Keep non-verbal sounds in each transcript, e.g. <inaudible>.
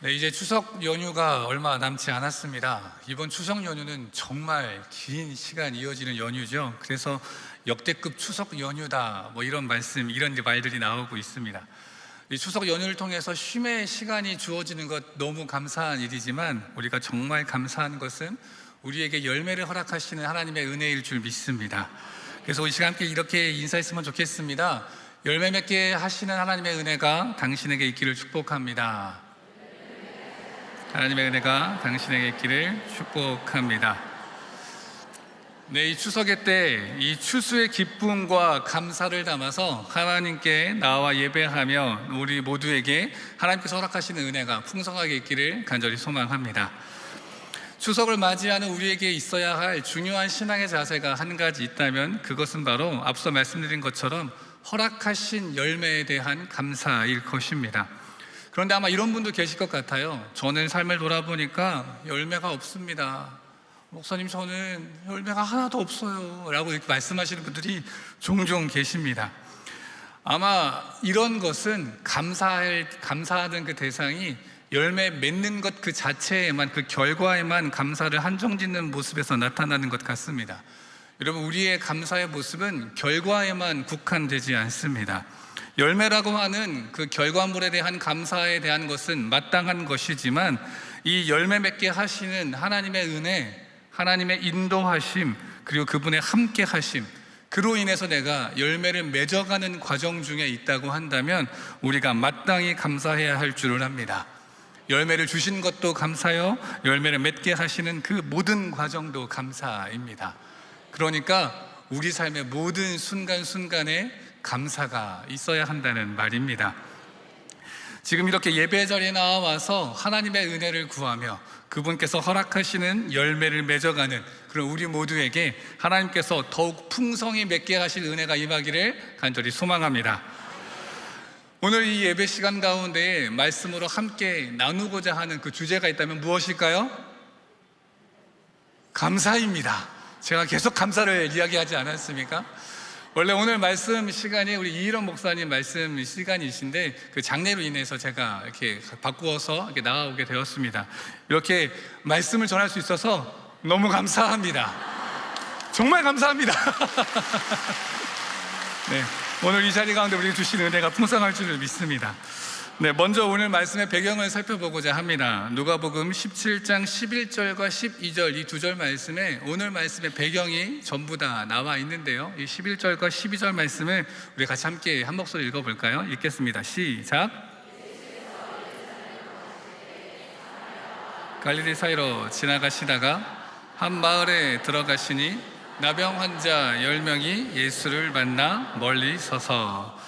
네, 이제 추석 연휴가 얼마 남지 않았습니다. 이번 추석 연휴는 정말 긴 시간 이어지는 연휴죠. 그래서 역대급 추석 연휴다. 뭐 이런 말씀, 이런 말들이 나오고 있습니다. 이 추석 연휴를 통해서 쉼의 시간이 주어지는 것 너무 감사한 일이지만 우리가 정말 감사한 것은 우리에게 열매를 허락하시는 하나님의 은혜일 줄 믿습니다. 그래서 이 시간 함께 이렇게 인사했으면 좋겠습니다. 열매 맺게 하시는 하나님의 은혜가 당신에게 있기를 축복합니다. 하나님의 은혜가 당신에게 있기를 축복합니다. 네, 이 추석의 때 이 추수의 기쁨과 감사를 담아서 하나님께 나와 예배하며 우리 모두에게 하나님께서 허락하시는 은혜가 풍성하게 있기를 간절히 소망합니다. 추석을 맞이하는 우리에게 있어야 할 중요한 신앙의 자세가 한 가지 있다면 그것은 바로 앞서 말씀드린 것처럼 허락하신 열매에 대한 감사일 것입니다. 그런데 아마 이런 분도 계실 것 같아요. 저는 삶을 돌아보니까 열매가 없습니다. 목사님, 저는 열매가 하나도 없어요. 라고 이렇게 말씀하시는 분들이 종종 계십니다. 아마 이런 것은 감사할, 감사하는 그 대상이 열매 맺는 것 그 자체에만, 그 결과에만 감사를 한정 짓는 모습에서 나타나는 것 같습니다. 여러분, 우리의 감사의 모습은 결과에만 국한되지 않습니다. 열매라고 하는 그 결과물에 대한 감사에 대한 것은 마땅한 것이지만 이 열매 맺게 하시는 하나님의 은혜, 하나님의 인도하심, 그리고 그분의 함께 하심, 그로 인해서 내가 열매를 맺어가는 과정 중에 있다고 한다면 우리가 마땅히 감사해야 할 줄을 압니다. 열매를 주신 것도 감사요, 열매를 맺게 하시는 그 모든 과정도 감사입니다. 그러니까 우리 삶의 모든 순간순간에 감사가 있어야 한다는 말입니다. 지금 이렇게 예배 자리에 나와서 하나님의 은혜를 구하며 그분께서 허락하시는 열매를 맺어가는 그런 우리 모두에게 하나님께서 더욱 풍성히 맺게 하실 은혜가 임하기를 간절히 소망합니다. 오늘 이 예배 시간 가운데 말씀으로 함께 나누고자 하는 그 주제가 있다면 무엇일까요? 감사입니다. 제가 계속 감사를 이야기하지 않았습니까? 원래 오늘 말씀 시간이 우리 이일원 목사님 말씀 시간이신데 그 장례로 인해서 제가 이렇게 바꾸어서 이렇게 나가오게 되었습니다. 이렇게 말씀을 전할 수 있어서 너무 감사합니다. 정말 감사합니다. <laughs> 네, 오늘 이 자리 가운데 우리가 주신 은혜가 풍성할 줄을 믿습니다. 네, 먼저 오늘 말씀의 배경을 살펴보고자 합니다. 누가복음 17장 11절과 12절 이 두 절 말씀에 오늘 말씀의 배경이 전부 다 나와 있는데요. 이 11절과 12절 말씀을 우리 같이 함께 한 목소리 읽어 볼까요? 읽겠습니다. 시작. 갈릴리 사이로 지나가시다가 한 마을에 들어가시니 나병 환자 10명이 예수를 만나 멀리 서서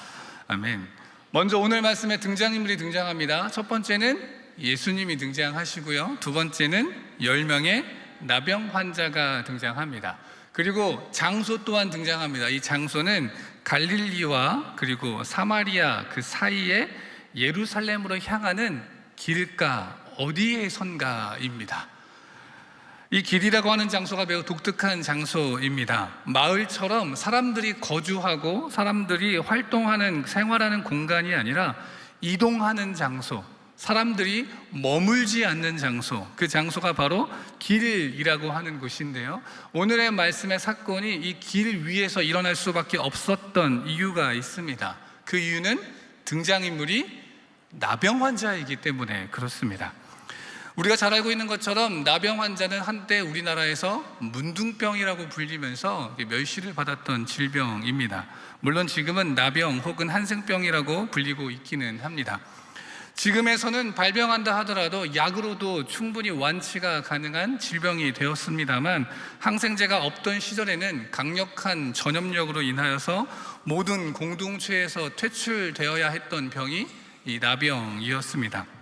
아멘. 먼저 오늘 말씀에 등장인물이 등장합니다. 첫 번째는 예수님이 등장하시고요. 두 번째는 10명의 나병 환자가 등장합니다. 그리고 장소 또한 등장합니다. 이 장소는 갈릴리와 그리고 사마리아 그 사이에 예루살렘으로 향하는 길가 어디에 선가입니다. 이 길이라고 하는 장소가 매우 독특한 장소입니다. 마을처럼 사람들이 거주하고 사람들이 활동하는 생활하는 공간이 아니라 이동하는 장소, 사람들이 머물지 않는 장소, 그 장소가 바로 길이라고 하는 곳인데요. 오늘의 말씀의 사건이 이 길 위에서 일어날 수밖에 없었던 이유가 있습니다. 그 이유는 등장인물이 나병 환자이기 때문에 그렇습니다. 우리가 잘 알고 있는 것처럼 나병 환자는 한때 우리나라에서 문둥병이라고 불리면서 멸시를 받았던 질병입니다. 물론 지금은 나병 혹은 한생병이라고 불리고 있기는 합니다. 지금에서는 발병한다 하더라도 약으로도 충분히 완치가 가능한 질병이 되었습니다만 항생제가 없던 시절에는 강력한 전염력으로 인하여서 모든 공동체에서 퇴출되어야 했던 병이 이 나병이었습니다.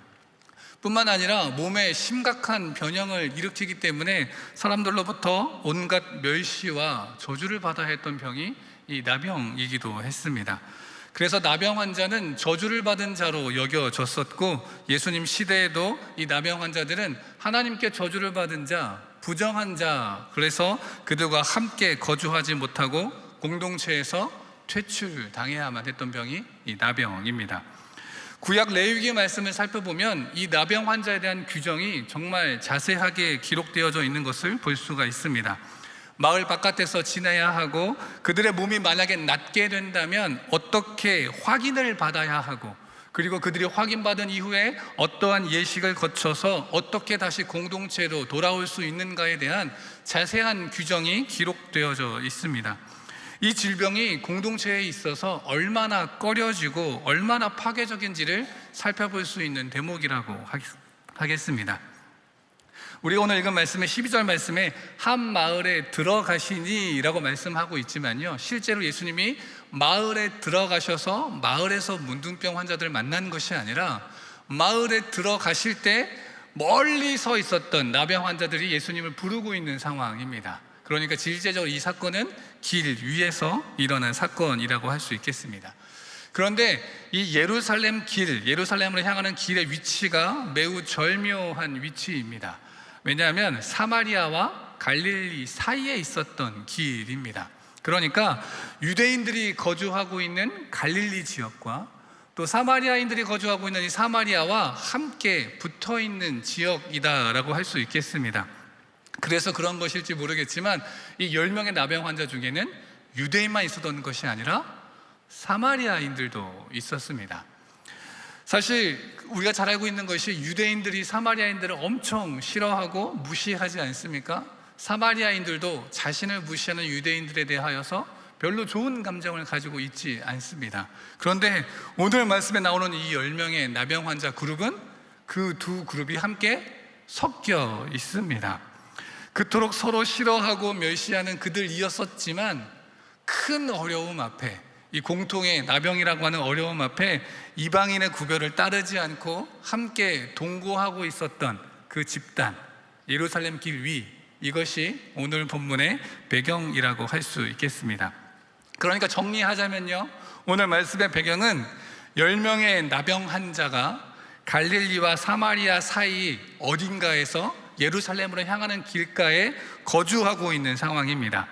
뿐만 아니라 몸에 심각한 변형을 일으키기 때문에 사람들로부터 온갖 멸시와 저주를 받아야 했던 병이 이 나병이기도 했습니다. 그래서 나병 환자는 저주를 받은 자로 여겨졌었고 예수님 시대에도 이 나병 환자들은 하나님께 저주를 받은 자, 부정한 자, 그래서 그들과 함께 거주하지 못하고 공동체에서 퇴출당해야만 했던 병이 이 나병입니다. 구약 레위기 말씀을 살펴보면 이 나병 환자에 대한 규정이 정말 자세하게 기록되어져 있는 것을 볼 수가 있습니다. 마을 바깥에서 지내야 하고 그들의 몸이 만약에 낫게 된다면 어떻게 확인을 받아야 하고 그리고 그들이 확인받은 이후에 어떠한 예식을 거쳐서 어떻게 다시 공동체로 돌아올 수 있는가에 대한 자세한 규정이 기록되어져 있습니다. 이 질병이 공동체에 있어서 얼마나 꺼려지고 얼마나 파괴적인지를 살펴볼 수 있는 대목이라고 하겠습니다. 우리 오늘 읽은 말씀의 12절 말씀에 한 마을에 들어가시니라고 말씀하고 있지만요. 실제로 예수님이 마을에 들어가셔서 마을에서 문둥병 환자들을 만난 것이 아니라 마을에 들어가실 때 멀리 서 있었던 나병 환자들이 예수님을 부르고 있는 상황입니다. 그러니까 질제적으로 이 사건은 길 위에서 일어난 사건이라고 할 수 있겠습니다. 그런데 이 예루살렘 길, 예루살렘으로 향하는 길의 위치가 매우 절묘한 위치입니다. 왜냐하면 사마리아와 갈릴리 사이에 있었던 길입니다. 그러니까 유대인들이 거주하고 있는 갈릴리 지역과 또 사마리아인들이 거주하고 있는 이 사마리아와 함께 붙어 있는 지역이다라고 할 수 있겠습니다. 그래서 그런 것일지 모르겠지만 이 10명의 나병 환자 중에는 유대인만 있었던 것이 아니라 사마리아인들도 있었습니다. 사실 우리가 잘 알고 있는 것이 유대인들이 사마리아인들을 엄청 싫어하고 무시하지 않습니까? 사마리아인들도 자신을 무시하는 유대인들에 대하여서 별로 좋은 감정을 가지고 있지 않습니다. 그런데 오늘 말씀에 나오는 이 10명의 나병 환자 그룹은 그 두 그룹이 함께 섞여 있습니다. 그토록 서로 싫어하고 멸시하는 그들 이었었지만 큰 어려움 앞에 이 공통의 나병이라고 하는 어려움 앞에 이방인의 구별을 따르지 않고 함께 동거하고 있었던 그 집단 예루살렘 길 위 이것이 오늘 본문의 배경이라고 할 수 있겠습니다. 그러니까 정리하자면요. 오늘 말씀의 배경은 10명의 나병 환자가 갈릴리와 사마리아 사이 어딘가에서 예루살렘으로 향하는 길가에 거주하고 있는 상황입니다.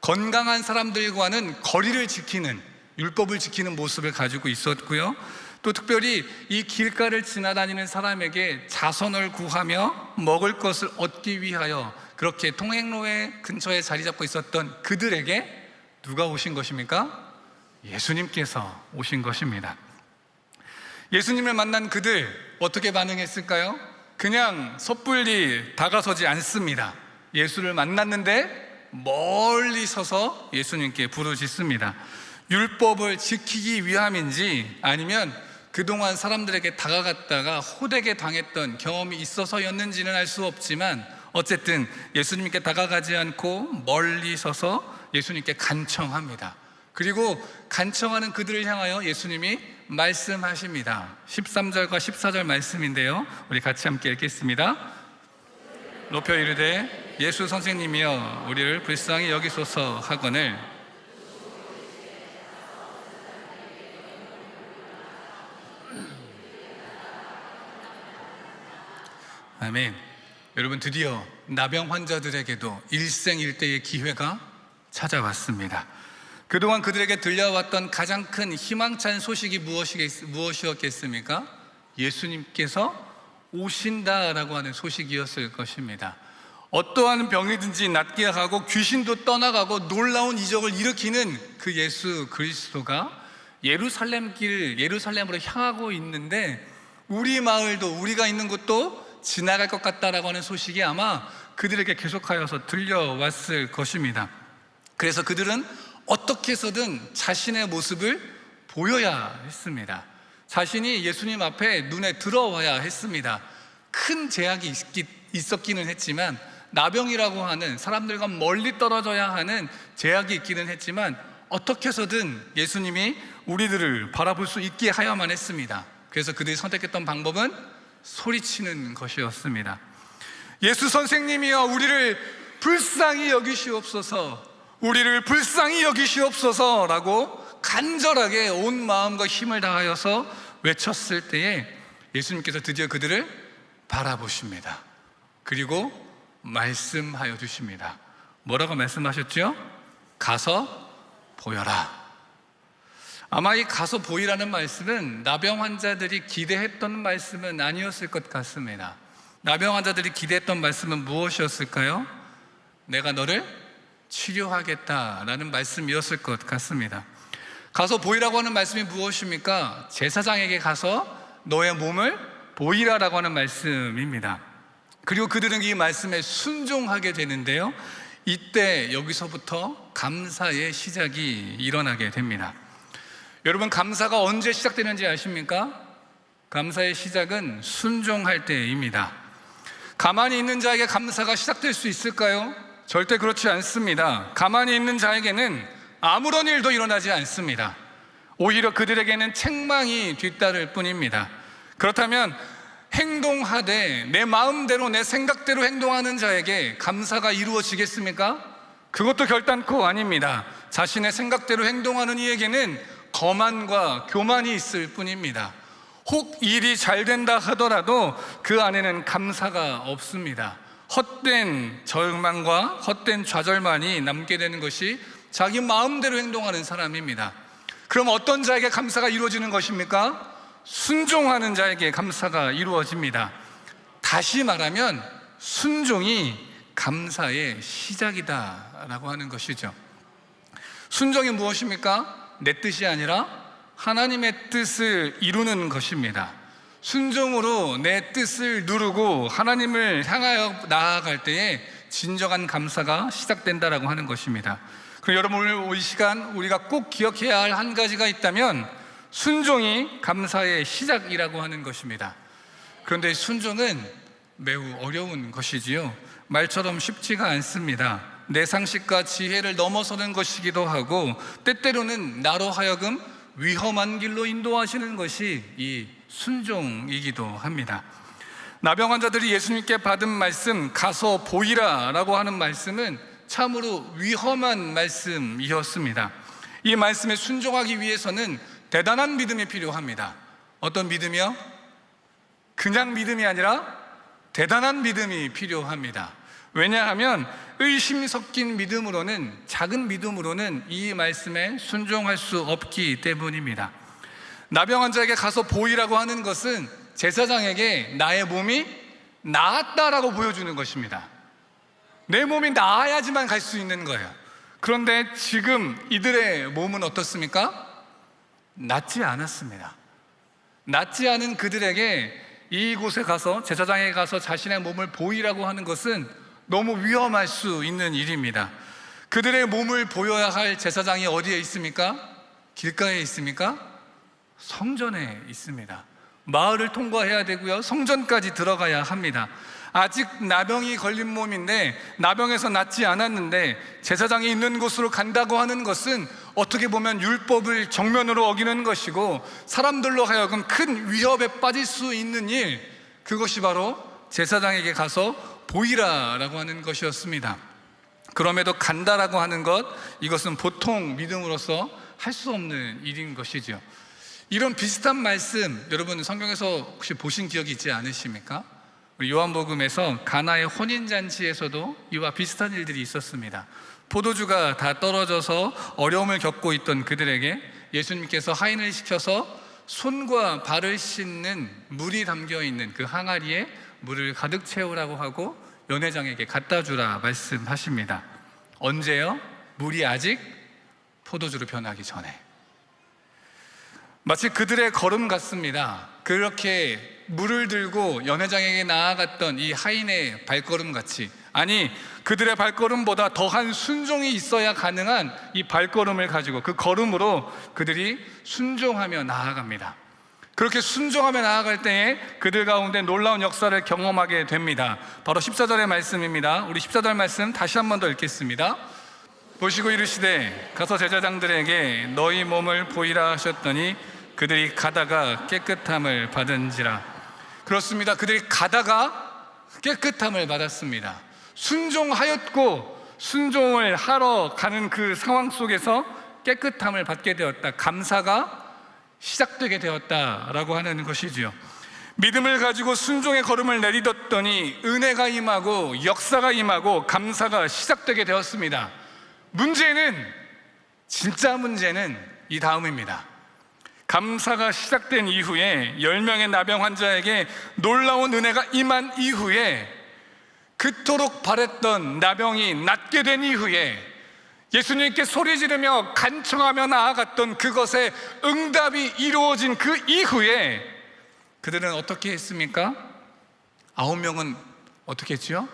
건강한 사람들과는 거리를 지키는 율법을 지키는 모습을 가지고 있었고요. 또 특별히 이 길가를 지나다니는 사람에게 자선을 구하며 먹을 것을 얻기 위하여 그렇게 통행로에 근처에 자리 잡고 있었던 그들에게 누가 오신 것입니까? 예수님께서 오신 것입니다. 예수님을 만난 그들 어떻게 반응했을까요? 그냥 섣불리 다가서지 않습니다. 예수를 만났는데 멀리 서서 예수님께 부르짖습니다. 율법을 지키기 위함인지 아니면 그동안 사람들에게 다가갔다가 호되게 당했던 경험이 있어서였는지는 알 수 없지만 어쨌든 예수님께 다가가지 않고 멀리 서서 예수님께 간청합니다. 그리고 간청하는 그들을 향하여 예수님이 말씀하십니다. 13절과 14절 말씀인데요. 우리 같이 함께 읽겠습니다. 높여 이르되 예수 선생님이여 우리를 불쌍히 여기소서 하거늘 아멘. 여러분 드디어 나병 환자들에게도 일생일대의 기회가 찾아왔습니다. 그동안 그들에게 들려왔던 가장 큰 희망찬 소식이 무엇이었겠습니까? 예수님께서 오신다라고 하는 소식이었을 것입니다. 어떠한 병이든지 낫게 하고 귀신도 떠나가고 놀라운 이적을 일으키는 그 예수 그리스도가 예루살렘 길, 예루살렘으로 향하고 있는데 우리 마을도 우리가 있는 곳도 지나갈 것 같다라고 하는 소식이 아마 그들에게 계속하여서 들려왔을 것입니다. 그래서 그들은 어떻게 해서든 자신의 모습을 보여야 했습니다. 자신이 예수님 앞에 눈에 들어와야 했습니다. 큰 제약이 있었기는 했지만 나병이라고 하는 사람들과 멀리 떨어져야 하는 제약이 있기는 했지만 어떻게 해서든 예수님이 우리들을 바라볼 수 있게 하야만 했습니다. 그래서 그들이 선택했던 방법은 소리치는 것이었습니다. 예수 선생님이여 우리를 불쌍히 여기시옵소서 우리를 불쌍히 여기시옵소서라고 간절하게 온 마음과 힘을 다하여서 외쳤을 때에 예수님께서 드디어 그들을 바라보십니다. 그리고 말씀하여 주십니다. 뭐라고 말씀하셨죠? 가서 보여라. 아마 이 가서 보이라는 말씀은 나병 환자들이 기대했던 말씀은 아니었을 것 같습니다. 나병 환자들이 기대했던 말씀은 무엇이었을까요? 내가 너를 치료하겠다라는 말씀이었을 것 같습니다. 가서 보이라고 하는 말씀이 무엇입니까? 제사장에게 가서 너의 몸을 보이라라고 하는 말씀입니다. 그리고 그들은 이 말씀에 순종하게 되는데요. 이때 여기서부터 감사의 시작이 일어나게 됩니다. 여러분, 감사가 언제 시작되는지 아십니까? 감사의 시작은 순종할 때입니다. 가만히 있는 자에게 감사가 시작될 수 있을까요? 절대 그렇지 않습니다. 가만히 있는 자에게는 아무런 일도 일어나지 않습니다. 오히려 그들에게는 책망이 뒤따를 뿐입니다. 그렇다면 행동하되 내 마음대로 내 생각대로 행동하는 자에게 감사가 이루어지겠습니까? 그것도 결단코 아닙니다. 자신의 생각대로 행동하는 이에게는 거만과 교만이 있을 뿐입니다. 혹 일이 잘 된다 하더라도 그 안에는 감사가 없습니다. 헛된 절망과 헛된 좌절만이 남게 되는 것이 자기 마음대로 행동하는 사람입니다. 그럼 어떤 자에게 감사가 이루어지는 것입니까? 순종하는 자에게 감사가 이루어집니다. 다시 말하면 순종이 감사의 시작이다라고 하는 것이죠. 순종이 무엇입니까? 내 뜻이 아니라 하나님의 뜻을 이루는 것입니다. 순종으로 내 뜻을 누르고 하나님을 향하여 나아갈 때에 진정한 감사가 시작된다라고 하는 것입니다. 그리고 여러분 오늘 이 시간 우리가 꼭 기억해야 할 한 가지가 있다면 순종이 감사의 시작이라고 하는 것입니다. 그런데 순종은 매우 어려운 것이지요. 말처럼 쉽지가 않습니다. 내 상식과 지혜를 넘어서는 것이기도 하고 때때로는 나로 하여금 위험한 길로 인도하시는 것이 이 순종이기도 합니다. 나병 환자들이 예수님께 받은 말씀 가서 보이라 라고 하는 말씀은 참으로 위험한 말씀이었습니다. 이 말씀에 순종하기 위해서는 대단한 믿음이 필요합니다. 어떤 믿음이요? 그냥 믿음이 아니라 대단한 믿음이 필요합니다. 왜냐하면 의심 섞인 믿음으로는 작은 믿음으로는 이 말씀에 순종할 수 없기 때문입니다. 나병 환자에게 가서 보이라고 하는 것은 제사장에게 나의 몸이 나았다라고 보여주는 것입니다. 내 몸이 나아야지만 갈 수 있는 거예요. 그런데 지금 이들의 몸은 어떻습니까? 낫지 않았습니다. 낫지 않은 그들에게 이곳에 가서 제사장에 가서 자신의 몸을 보이라고 하는 것은 너무 위험할 수 있는 일입니다. 그들의 몸을 보여야 할 제사장이 어디에 있습니까? 길가에 있습니까? 성전에 있습니다. 마을을 통과해야 되고요. 성전까지 들어가야 합니다. 아직 나병이 걸린 몸인데 나병에서 낫지 않았는데 제사장이 있는 곳으로 간다고 하는 것은 어떻게 보면 율법을 정면으로 어기는 것이고 사람들로 하여금 큰 위협에 빠질 수 있는 일 그것이 바로 제사장에게 가서 보이라라고 하는 것이었습니다. 그럼에도 간다라고 하는 것 이것은 보통 믿음으로서 할 수 없는 일인 것이죠. 이런 비슷한 말씀 여러분 성경에서 혹시 보신 기억이 있지 않으십니까? 우리 요한복음에서 가나의 혼인 잔치에서도 이와 비슷한 일들이 있었습니다. 포도주가 다 떨어져서 어려움을 겪고 있던 그들에게 예수님께서 하인을 시켜서 손과 발을 씻는 물이 담겨 있는 그 항아리에 물을 가득 채우라고 하고 연회장에게 갖다 주라 말씀하십니다. 언제요? 물이 아직 포도주로 변하기 전에. 마치 그들의 걸음 같습니다. 그렇게 물을 들고 연회장에게 나아갔던 이 하인의 발걸음 같이 아니 그들의 발걸음보다 더한 순종이 있어야 가능한 이 발걸음을 가지고 그 걸음으로 그들이 순종하며 나아갑니다. 그렇게 순종하며 나아갈 때에 그들 가운데 놀라운 역사를 경험하게 됩니다. 바로 14절의 말씀입니다. 우리 14절 말씀 다시 한 번 더 읽겠습니다. 보시고 이르시되 가서 제자장들에게 너희 몸을 보이라 하셨더니 그들이 가다가 깨끗함을 받은지라. 그렇습니다. 그들이 가다가 깨끗함을 받았습니다. 순종하였고 순종을 하러 가는 그 상황 속에서 깨끗함을 받게 되었다. 감사가 시작되게 되었다라고 하는 것이지요. 믿음을 가지고 순종의 걸음을 내딛었더니 은혜가 임하고 역사가 임하고 감사가 시작되게 되었습니다. 문제는 진짜 문제는 이 다음입니다. 감사가 시작된 이후에 10명의 나병 환자에게 놀라운 은혜가 임한 이후에 그토록 바랬던 나병이 낫게 된 이후에 예수님께 소리 지르며 간청하며 나아갔던 그것에 응답이 이루어진 그 이후에 그들은 어떻게 했습니까? 아홉 명은 어떻게 했지요?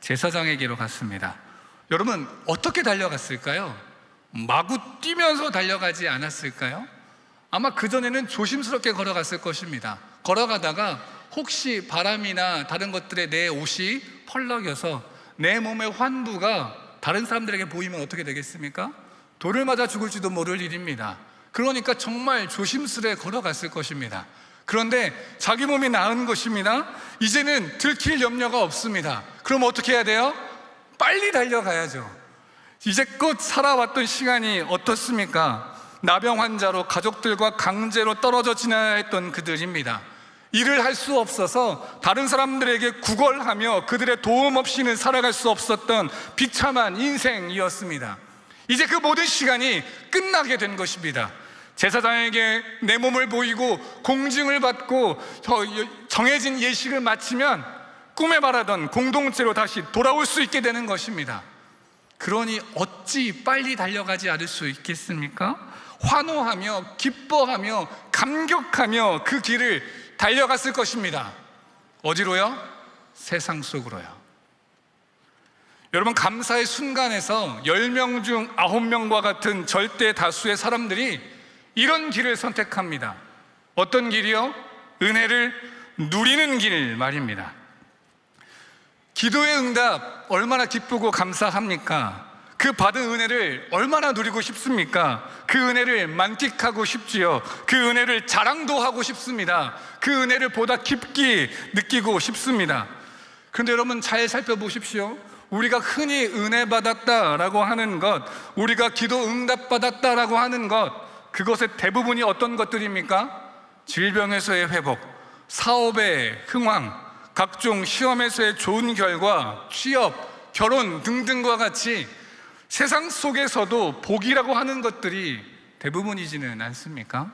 제사장에게로 갔습니다. 여러분 어떻게 달려갔을까요? 마구 뛰면서 달려가지 않았을까요? 아마 그전에는 조심스럽게 걸어갔을 것입니다. 걸어가다가 혹시 바람이나 다른 것들에 내 옷이 펄럭여서 내 몸의 환부가 다른 사람들에게 보이면 어떻게 되겠습니까? 돌을 맞아 죽을지도 모를 일입니다. 그러니까 정말 조심스레 걸어갔을 것입니다. 그런데 자기 몸이 나은 것입니다. 이제는 들킬 염려가 없습니다. 그럼 어떻게 해야 돼요? 빨리 달려가야죠. 이제껏 살아왔던 시간이 어떻습니까? 나병 환자로 가족들과 강제로 떨어져 지내야 했던 그들입니다. 일을 할 수 없어서 다른 사람들에게 구걸하며 그들의 도움 없이는 살아갈 수 없었던 비참한 인생이었습니다. 이제 그 모든 시간이 끝나게 된 것입니다. 제사장에게 내 몸을 보이고 공증을 받고 정해진 예식을 마치면 꿈에 말하던 공동체로 다시 돌아올 수 있게 되는 것입니다. 그러니 어찌 빨리 달려가지 않을 수 있겠습니까? 환호하며 기뻐하며 감격하며 그 길을 달려갔을 것입니다. 어디로요? 세상 속으로요. 여러분 감사의 순간에서 10명 중 9명과 같은 절대 다수의 사람들이 이런 길을 선택합니다. 어떤 길이요? 은혜를 누리는 길 말입니다. 기도의 응답 얼마나 기쁘고 감사합니까? 그 받은 은혜를 얼마나 누리고 싶습니까? 그 은혜를 만끽하고 싶지요. 그 은혜를 자랑도 하고 싶습니다. 그 은혜를 보다 깊게 느끼고 싶습니다. 그런데 여러분 잘 살펴보십시오. 우리가 흔히 은혜 받았다라고 하는 것, 우리가 기도 응답 받았다라고 하는 것, 그것의 대부분이 어떤 것들입니까? 질병에서의 회복, 사업의 흥왕, 각종 시험에서의 좋은 결과, 취업, 결혼 등등과 같이 세상 속에서도 복이라고 하는 것들이 대부분이지는 않습니까?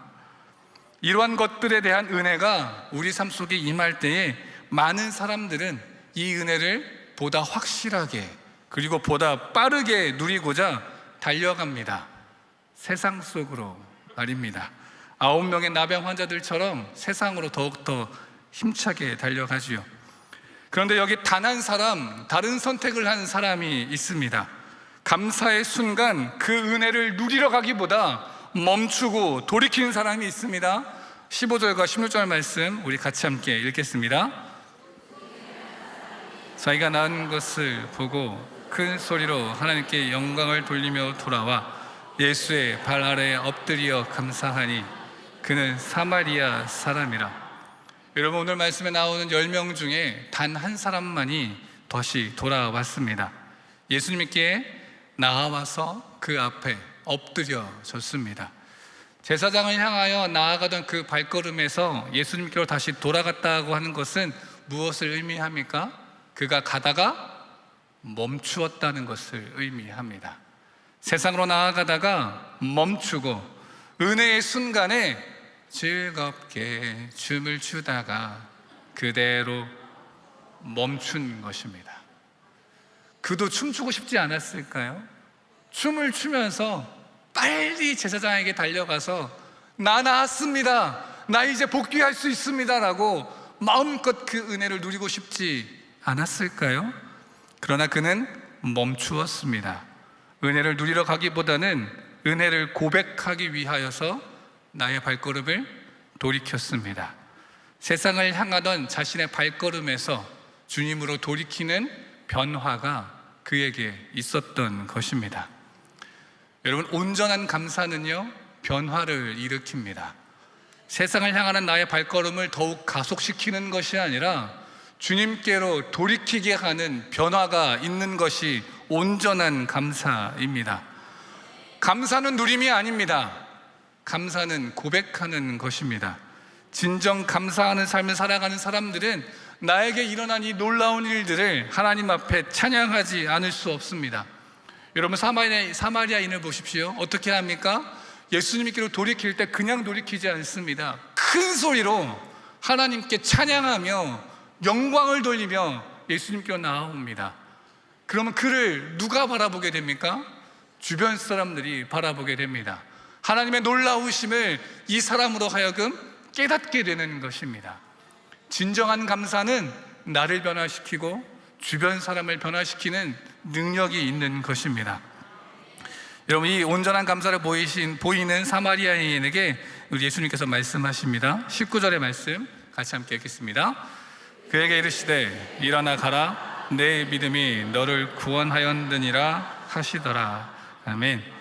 이러한 것들에 대한 은혜가 우리 삶 속에 임할 때에 많은 사람들은 이 은혜를 보다 확실하게 그리고 보다 빠르게 누리고자 달려갑니다. 세상 속으로 말입니다. 아홉 명의 나병 환자들처럼 세상으로 더욱더 힘차게 달려가지요. 그런데 여기 단 한 사람, 다른 선택을 한 사람이 있습니다. 감사의 순간 그 은혜를 누리러 가기보다 멈추고 돌이키는 사람이 있습니다. 15절과 16절 말씀 우리 같이 함께 읽겠습니다. 자기가 낳은 것을 보고 큰 소리로 하나님께 영광을 돌리며 돌아와 예수의 발 아래에 엎드려 감사하니 그는 사마리아 사람이라. 여러분 오늘 말씀에 나오는 10명 중에 단 한 사람만이 다시 돌아왔습니다. 예수님께 나와서 그 앞에 엎드려졌습니다. 제사장을 향하여 나아가던 그 발걸음에서 예수님께로 다시 돌아갔다고 하는 것은 무엇을 의미합니까? 그가 가다가 멈추었다는 것을 의미합니다. 세상으로 나아가다가 멈추고 은혜의 순간에 즐겁게 춤을 추다가 그대로 멈춘 것입니다. 그도 춤추고 싶지 않았을까요? 춤을 추면서 빨리 제사장에게 달려가서 나 나았습니다. 나 이제 복귀할 수 있습니다 라고 마음껏 그 은혜를 누리고 싶지 않았을까요? 그러나 그는 멈추었습니다. 은혜를 누리러 가기보다는 은혜를 고백하기 위하여서 나의 발걸음을 돌이켰습니다. 세상을 향하던 자신의 발걸음에서 주님으로 돌이키는 변화가 그에게 있었던 것입니다. 여러분, 온전한 감사는요, 변화를 일으킵니다. 세상을 향하는 나의 발걸음을 더욱 가속시키는 것이 아니라 주님께로 돌이키게 하는 변화가 있는 것이 온전한 감사입니다. 감사는 누림이 아닙니다. 감사는 고백하는 것입니다. 진정 감사하는 삶을 살아가는 사람들은 나에게 일어난 이 놀라운 일들을 하나님 앞에 찬양하지 않을 수 없습니다. 여러분 사마리아, 사마리아인을 보십시오. 어떻게 합니까? 예수님께로 돌이킬 때 그냥 돌이키지 않습니다. 큰 소리로 하나님께 찬양하며 영광을 돌리며 예수님께로 나아옵니다. 그러면 그를 누가 바라보게 됩니까? 주변 사람들이 바라보게 됩니다. 하나님의 놀라우심을 이 사람으로 하여금 깨닫게 되는 것입니다. 진정한 감사는 나를 변화시키고 주변 사람을 변화시키는 능력이 있는 것입니다. 여러분 이 온전한 감사를 보이신 보이는 사마리아인에게 우리 예수님께서 말씀하십니다. 19절의 말씀 같이 함께 읽겠습니다. 그에게 이르시되 일어나 가라 내 믿음이 너를 구원하였느니라 하시더라. 아멘.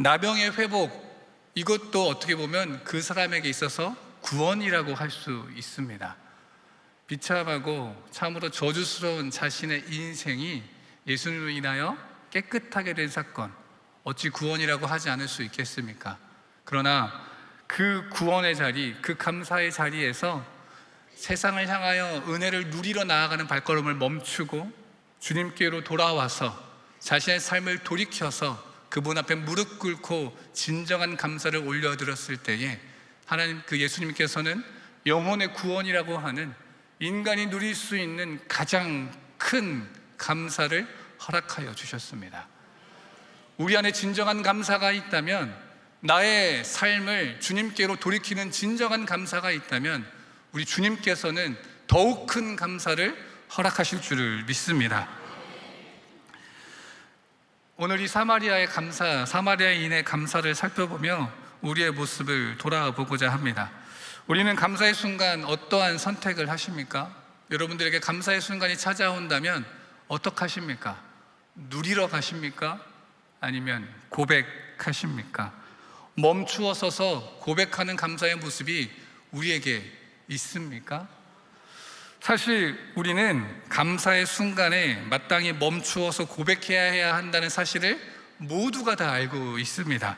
나병의 회복 이것도 어떻게 보면 그 사람에게 있어서 구원이라고 할 수 있습니다. 비참하고 참으로 저주스러운 자신의 인생이 예수님으로 인하여 깨끗하게 된 사건 어찌 구원이라고 하지 않을 수 있겠습니까? 그러나 그 구원의 자리, 그 감사의 자리에서 세상을 향하여 은혜를 누리러 나아가는 발걸음을 멈추고 주님께로 돌아와서 자신의 삶을 돌이켜서 그분 앞에 무릎 꿇고 진정한 감사를 올려드렸을 때에 하나님 그 예수님께서는 영혼의 구원이라고 하는 인간이 누릴 수 있는 가장 큰 감사를 허락하여 주셨습니다. 우리 안에 진정한 감사가 있다면 나의 삶을 주님께로 돌이키는 진정한 감사가 있다면 우리 주님께서는 더욱 큰 감사를 허락하실 줄을 믿습니다. 오늘 이 사마리아의 감사, 사마리아인의 감사를 살펴보며 우리의 모습을 돌아보고자 합니다. 우리는 감사의 순간 어떠한 선택을 하십니까? 여러분들에게 감사의 순간이 찾아온다면 어떻게 하십니까? 누리러 가십니까? 아니면 고백하십니까? 멈추어 서서 고백하는 감사의 모습이 우리에게 있습니까? 사실 우리는 감사의 순간에 마땅히 멈추어서 고백해야 해야 한다는 사실을 모두가 다 알고 있습니다.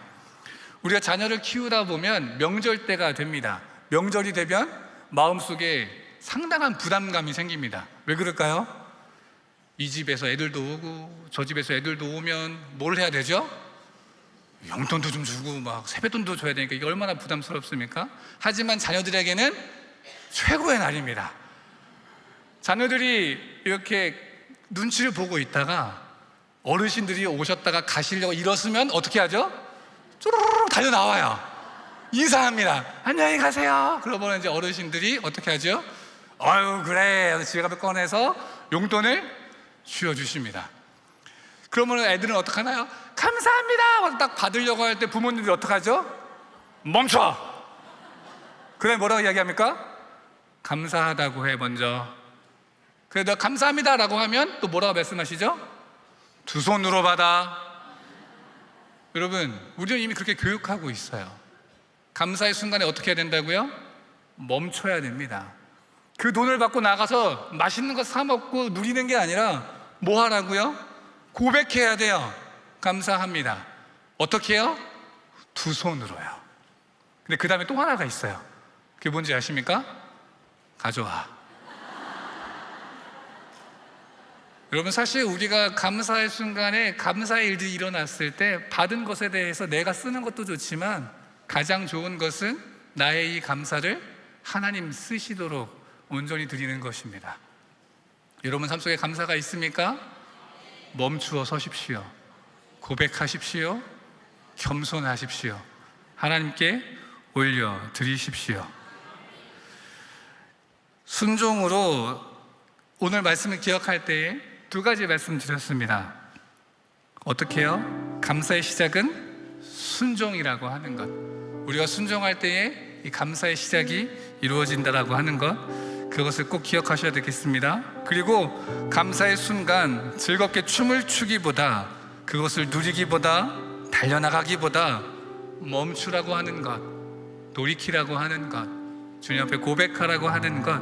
우리가 자녀를 키우다 보면 명절 때가 됩니다. 명절이 되면 마음속에 상당한 부담감이 생깁니다. 왜 그럴까요? 이 집에서 애들도 오고 저 집에서 애들도 오면 뭘 해야 되죠? 용돈도 좀 주고 막 세뱃돈도 줘야 되니까 이게 얼마나 부담스럽습니까? 하지만 자녀들에게는 최고의 날입니다. 자녀들이 이렇게 눈치를 보고 있다가 어르신들이 오셨다가 가시려고 일었으면 어떻게 하죠? 쪼르르 달려 나와요. 인사합니다. 안녕히 가세요. 그러면 이제 어르신들이 어떻게 하죠? 아유 그래. 가서 꺼내서 용돈을 쥐어주십니다. 그러면 애들은 어떻게 하나요? 감사합니다. 딱 받으려고 할 때 부모님들이 어떻게 하죠? 멈춰. 그래 뭐라고 이야기합니까? 감사하다고 해 먼저. 그래 너 감사합니다 라고 하면 또 뭐라고 말씀하시죠? 두 손으로 받아. 여러분, 우리는 이미 그렇게 교육하고 있어요. 감사의 순간에 어떻게 해야 된다고요? 멈춰야 됩니다. 그 돈을 받고 나가서 맛있는 거 사 먹고 누리는 게 아니라 뭐 하라고요? 고백해야 돼요. 감사합니다. 어떻게 해요? 두 손으로요. 근데 그 다음에 또 하나가 있어요. 그게 뭔지 아십니까? 가져와. 여러분 사실 우리가 감사의 순간에 감사의 일들이 일어났을 때 받은 것에 대해서 내가 쓰는 것도 좋지만 가장 좋은 것은 나의 이 감사를 하나님 쓰시도록 온전히 드리는 것입니다. 여러분 삶 속에 감사가 있습니까? 멈추어 서십시오. 고백하십시오. 겸손하십시오. 하나님께 올려 드리십시오. 순종으로 오늘 말씀을 기억할 때에 두 가지 말씀드렸습니다. 어떻게 해요? 감사의 시작은 순종이라고 하는 것. 우리가 순종할 때에 이 감사의 시작이 이루어진다라고 하는 것. 그것을 꼭 기억하셔야 되겠습니다. 그리고 감사의 순간 즐겁게 춤을 추기보다 그것을 누리기보다 달려나가기보다 멈추라고 하는 것, 돌이키라고 하는 것, 주님 앞에 고백하라고 하는 것,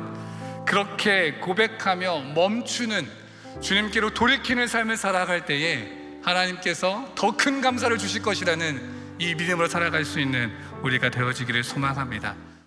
그렇게 고백하며 멈추는 주님께로 돌이키는 삶을 살아갈 때에 하나님께서 더 큰 감사를 주실 것이라는 이 믿음으로 살아갈 수 있는 우리가 되어지기를 소망합니다.